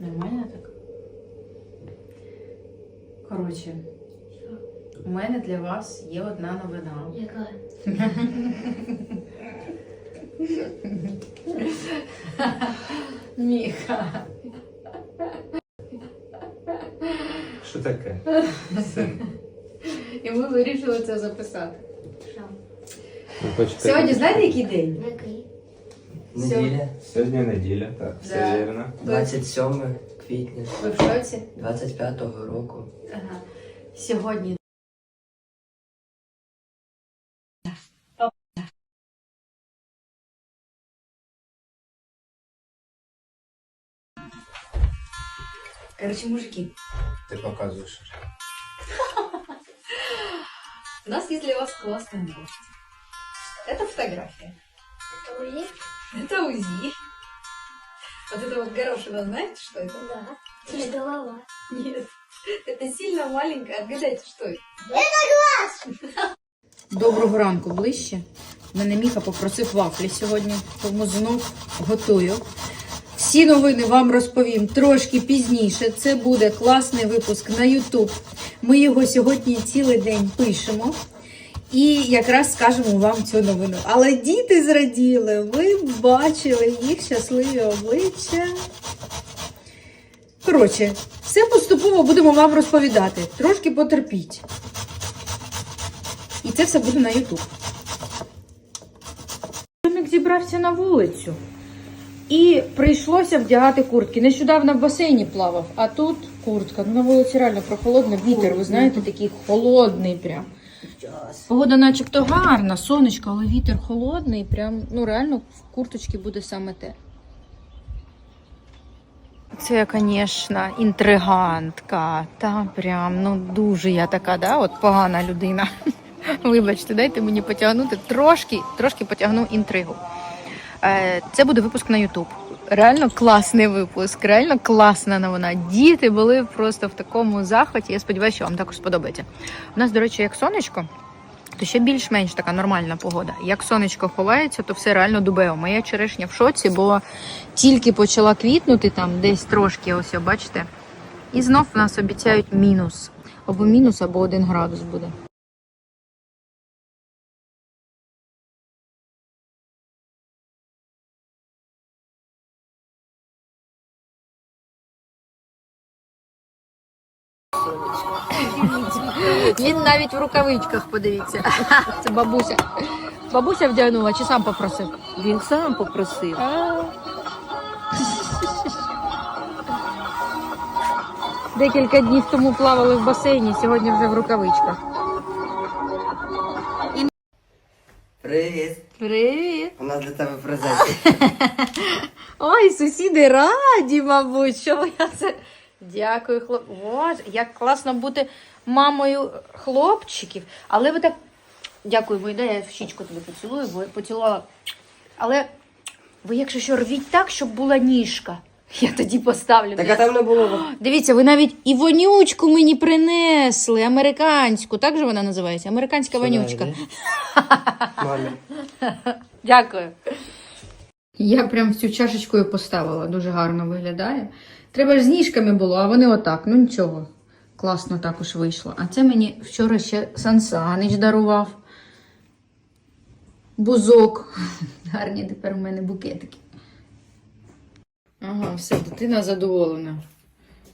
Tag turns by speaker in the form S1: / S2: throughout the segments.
S1: Нормально так? Коротше, у мене для вас є одна новина.
S2: Яка?
S1: Міха.
S3: Що таке?
S1: І ми вирішили це записати.
S2: Що?
S1: Сьогодні знаєте, який день?
S2: Який?
S4: Неділя,
S3: Сьогодні неділя, так, все
S1: Да.
S3: вірно.
S4: 27 квітня
S1: Ви в шоці?
S4: 25-го року.
S1: Ага. Сьогодні. Короче, мужики,
S3: Ти показуєш.
S1: у нас есть для вас классная новость. Это фотография.
S2: Ой,
S1: Это УЗИ. Вот это вот горошина, знаете, что это?
S2: да. Це голова.
S1: Нет. Это сильно маленькая. Отгадайте, что это? Это глаз! Доброго ранку ближче. Мене Міха попросив вафлі сьогодні, тому знов готую. Всі новини вам розповім трошки пізніше. Це буде класний випуск на YouTube. Ми його сьогодні цілий день пишемо. І якраз скажемо вам цю новину. Але діти зраділи, ви бачили їх щасливі обличчя. Коротше, все поступово будемо вам розповідати. Трошки потерпіть. І це все буде на Ютуб. Домик зібрався на вулицю. І прийшлося вдягати куртки. Нещодавно в басейні плавав, а тут куртка. Ну, на вулиці реально прохолодно, вітер, ви знаєте, такий холодний прям. Погода начебто гарна, сонечко, але вітер холодний, прям, ну реально в курточці буде саме те. Це, звісно, інтригантка. Та прям, ну дуже я така, да, от погана людина. Вибачте, дайте мені потягнути трошки, трошки потягну інтригу. Е, Це буде випуск на Ютуб. Реально класний випуск, реально класна новина. Діти були просто в такому захваті. Я сподіваюся, що вам також сподобається. У нас, до речі, як сонечко, то ще більш-менш така нормальна погода. Як сонечко ховається, то все реально дубео. Моя черешня в шоці, бо тільки почала квітнути там десь трошки, ось бачите. І знов в нас обіцяють мінус. Або мінус, або один градус буде. Він навіть в рукавичках, подивіться. Це бабуся. Бабуся вдягнула чи сам попросив?
S5: Він сам попросив.
S1: Декілька днів тому плавали в басейні, сьогодні вже в рукавичках.
S4: Привіт!
S1: Привіт!
S4: У нас для тебе презент.
S1: Ой, сусіди раді, мабуть, що я це. Дякую, хлоп. Боже, як класно бути мамою хлопчиків. Але ви так. Дякую, бо йде, я в щічку тобі поцілую, бо поцілувала. Але ви, якщо що, рвіть так, щоб була ніжка. Я тоді поставлю.
S4: Так а там не було.
S1: Дивіться, ви навіть і вонючку мені принесли, американську. Так же вона називається? Американська вонючка.
S4: Мамі.
S1: Дякую. Я прям всю чашечкою поставила, дуже гарно виглядає. Треба ж з ніжками було, а вони отак. Ну нічого. Класно також вийшло. А це мені вчора ще Сансанич дарував. Бузок. Гарні тепер у мене букетики. Ага, все, дитина задоволена.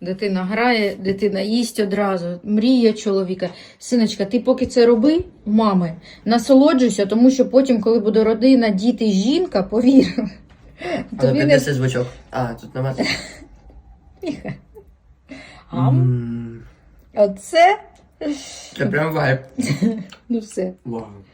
S1: Дитина грає, дитина їсть одразу, мріє чоловіка. Синочка, ти поки це роби, мами, насолоджуйся, тому що потім, коли буде родина, діти, жінка, повір.
S4: Але
S1: не
S4: звучок. А, тут нема.
S1: гам.
S4: М,
S1: Оце.
S4: Це прям вайб.
S1: Ну все.
S4: Вау.
S1: Та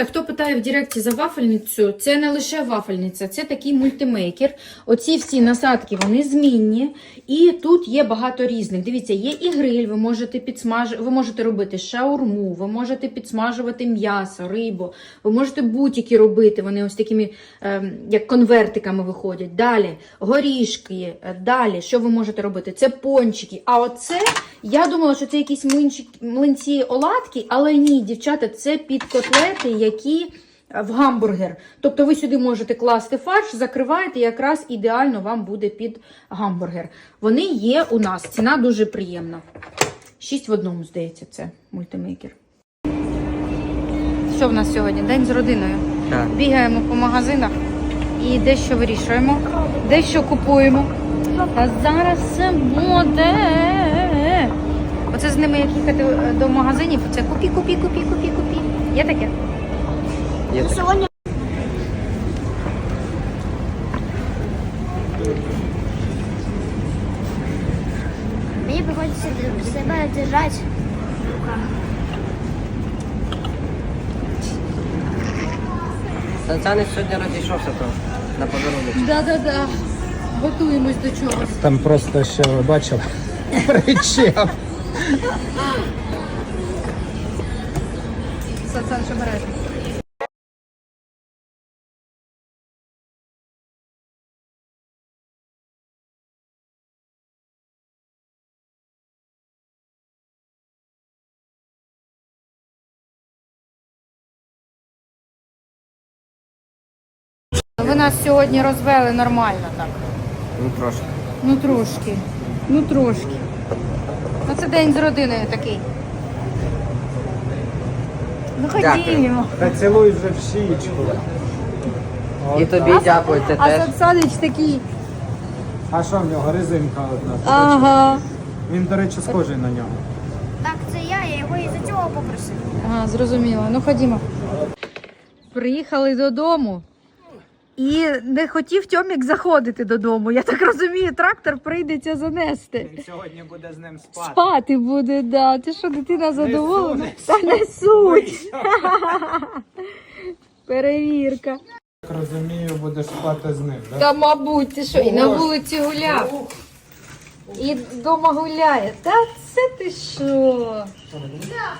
S1: хто питає в Директі за вафельницю, це не лише вафельниця, це такий мультимейкер. Оці всі насадки вони змінні, і тут є багато різних. Дивіться, є і гриль, ви можете підсмаж... ви можете робити шаурму, ви можете підсмажувати м'ясо, рибу, ви можете бутики робити. Вони ось такими ем, як конвертиками виходять. Далі горішки, е, далі що ви можете робити? Це пончики. А оце я думала, що це якісь млинці оладки, але ні, дівчата, це під котлети, які в гамбургер. Тобто ви сюди можете класти фарш, закриваєте, і якраз ідеально вам буде під гамбургер. Вони є у нас. Ціна дуже приємна. 6 в одному, здається, це мультимейкер. Що в нас сьогодні? День з родиною.
S4: Так.
S1: Бігаємо по магазинах і дещо вирішуємо, дещо купуємо. А зараз все буде. Оце з ними як їхати е, до магазинів. Це купі, купі, купі, купі, купі. Є таке?
S4: Є таке.
S2: Сьогодні мені приходиться себе держати руками.
S4: Санцяник сьогодні розійшовся то на подарунок.
S1: Да-да-да. Готуємось до чогось.
S3: Там просто ще ви бачили. Причеп.
S1: Сасан, що Ви нас сьогодні розвели нормально так.
S4: Ну трошки.
S1: Ну трошки. Ну трошки. Ну це день з родиною такий. Ну ходімо.
S3: Та цілуй вже в щічку.
S4: І тобі дякую, ти
S1: А
S4: теж.
S1: Сансанич такий.
S3: А що в нього? Резинка одна.
S1: Ага.
S3: Він, до речі, схожий на нього.
S2: Так, це я, я його із-за цього попросив.
S1: Ага, зрозуміло. Ну ходімо. Приїхали додому. І не хотів Тьомік заходити додому. Я так розумію, трактор прийдеться занести.
S3: Він сьогодні буде з ним спати.
S1: Спати буде, да. Ти що, дитина задоволена? Та несуть. Перевірка.
S3: Так розумію, будеш спати з ним, так?
S1: Та, мабуть, ти що, і на вулиці гуляв. І вдома гуляє. Та це ти що?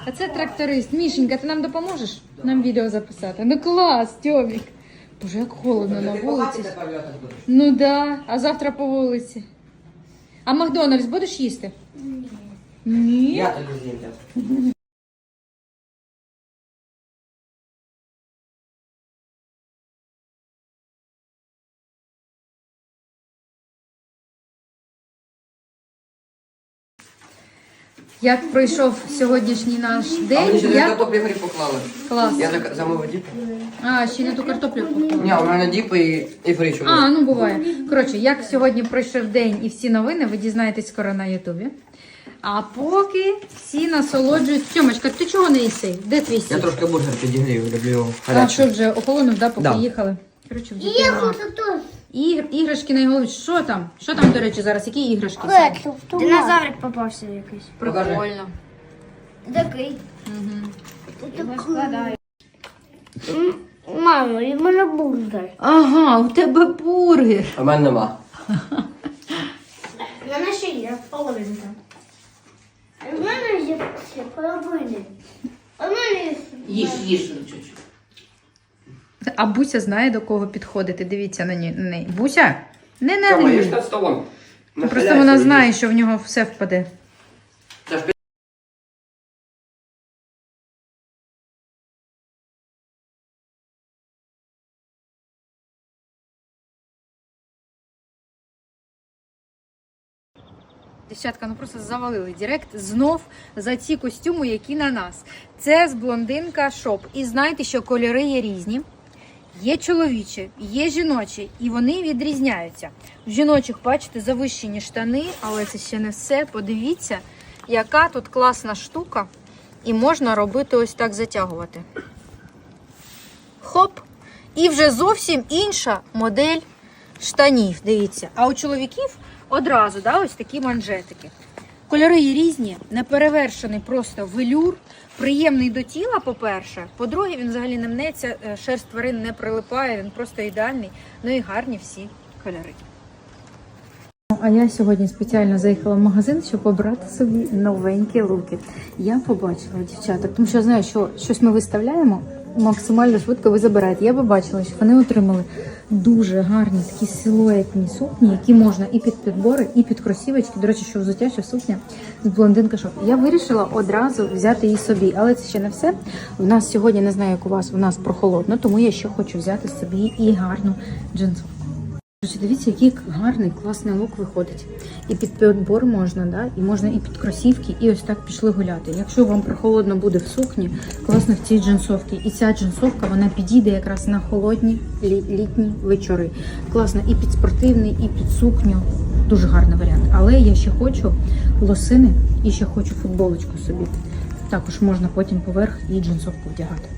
S1: А це тракторист. Мішенька, ти нам допоможеш нам відео записати? Ну клас, Тьомік. Боже, як холодно на вулиці. Ну да, а завтра по вулиці. А Макдональдс будеш їсти? Ні.
S4: Я тобі з'їм.
S1: Як пройшов сьогоднішній наш
S4: А мені
S1: день?
S4: ще не
S1: Як...
S4: картоплі грі поклали.
S1: Клас.
S4: Я зак- замовив діп.
S1: А, ще не ту картоплю поклала.
S4: Ні, у мене діп і, і фрі чому.
S1: А, ну буває. Коротше, як сьогодні пройшов день і всі новини, ви дізнаєтесь скоро на Ютубі. А поки всі насолоджують. Тьомочка, ти чого не їси? Де твій
S4: Я
S1: сік?
S4: трошки бургер підігрію, люблю його
S1: А
S4: гарячий.
S1: що вже охолонув, да, поки
S4: Да.
S1: їхали? Коротше, в
S2: І
S1: дітей
S2: я хочу тут.
S1: Ігр, іграшки найголовніше. Що там? Що там, до речі, зараз? Які іграшки?
S2: Динозаврик попався якийсь.
S1: Прикольно.
S2: Такий.
S1: Угу.
S2: Складаю. Мамо, і в мене бургер.
S1: Ага, у тебе бургер.
S4: А в мене нема.
S2: В мене ще є половинка. А в мене є ще половини. А в мене є...
S4: Їж, їж чуть-чуть.
S1: А Буся знає, до кого підходити. Дивіться на неї. Буся, не
S4: їж
S1: навій.
S4: над столом.
S1: Просто вона знає, що в нього все впаде. Дівчатка, ну просто завалили Директ знов за ці костюми, які на нас. Це з блондинка шоп. І знайте, що кольори є різні. Є чоловічі, є жіночі, і вони відрізняються. В жіночих, бачите, завищені штани, але це ще не все. Подивіться, яка тут класна штука. І можна робити ось так затягувати. Хоп! І вже зовсім інша модель штанів. Дивіться. А у чоловіків одразу да, ось такі манжетики. Кольори є різні, неперевершений просто велюр, приємний до тіла, по-перше. По-друге, він взагалі не мнеться, е, шерсть тварин не прилипає, він просто ідеальний. Ну і гарні всі кольори. А я сьогодні спеціально заїхала в магазин, щоб обрати собі новенькі луки. Я побачила дівчаток, тому що я знаю, що щось ми виставляємо максимально швидко ви забираєте. Я побачила, що вони отримали дуже гарні такі силуетні сукні, які можна і під підбори, і під кросівочки. До речі, що взуття, що сукня з блондинка шоп. Я вирішила одразу взяти її собі, але це ще не все. У нас сьогодні не знаю, як у вас, у нас прохолодно, тому я ще хочу взяти собі і гарну джинсовку. Дивіться, який гарний, класний лук виходить. І під підбор можна, да? і можна і під кросівки, і ось так пішли гуляти. Якщо вам прохолодно буде в сукні, класно в цій джинсовці. І ця джинсовка вона підійде якраз на холодні лі- літні вечори. Класно і під спортивний, і під сукню. Дуже гарний варіант. Але я ще хочу лосини і ще хочу футболочку собі. Також можна потім поверх і джинсовку вдягати.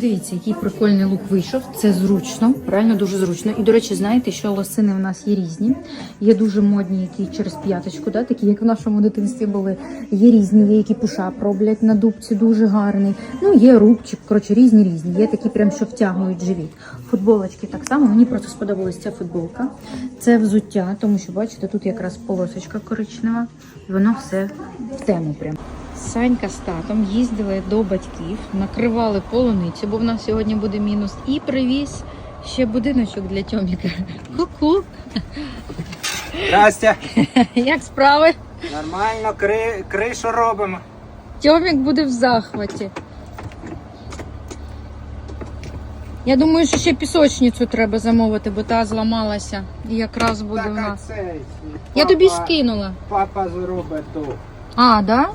S1: Дивіться, який прикольний лук вийшов. Це зручно, реально дуже зручно. І, до речі, знаєте, що лосини в нас є різні. Є дуже модні, які через п'яточку, да, такі, як в нашому дитинстві були. Є різні, є які пушап роблять на дубці, дуже гарний. Ну, є рубчик, коротше, різні різні. Є такі, прям, що втягують живіт. Футболочки так само. Мені просто сподобалась ця футболка. Це взуття, тому що, бачите, тут якраз полосочка коричнева. І воно все в тему прям. Санька з татом їздили до батьків, накривали полуницю, бо в нас сьогодні буде мінус, і привіз ще будиночок для Тьоміка. Ку-ку!
S3: Здрастя.
S1: Як справи?
S3: Нормально, кри... кришу робимо.
S1: Тьомік буде в захваті. Я думаю, що ще пісочницю треба замовити, бо та зламалася. І якраз буде
S3: Так,
S1: в нас.
S3: цей.
S1: Я тобі скинула.
S3: Папа зробить ту.
S1: А, да?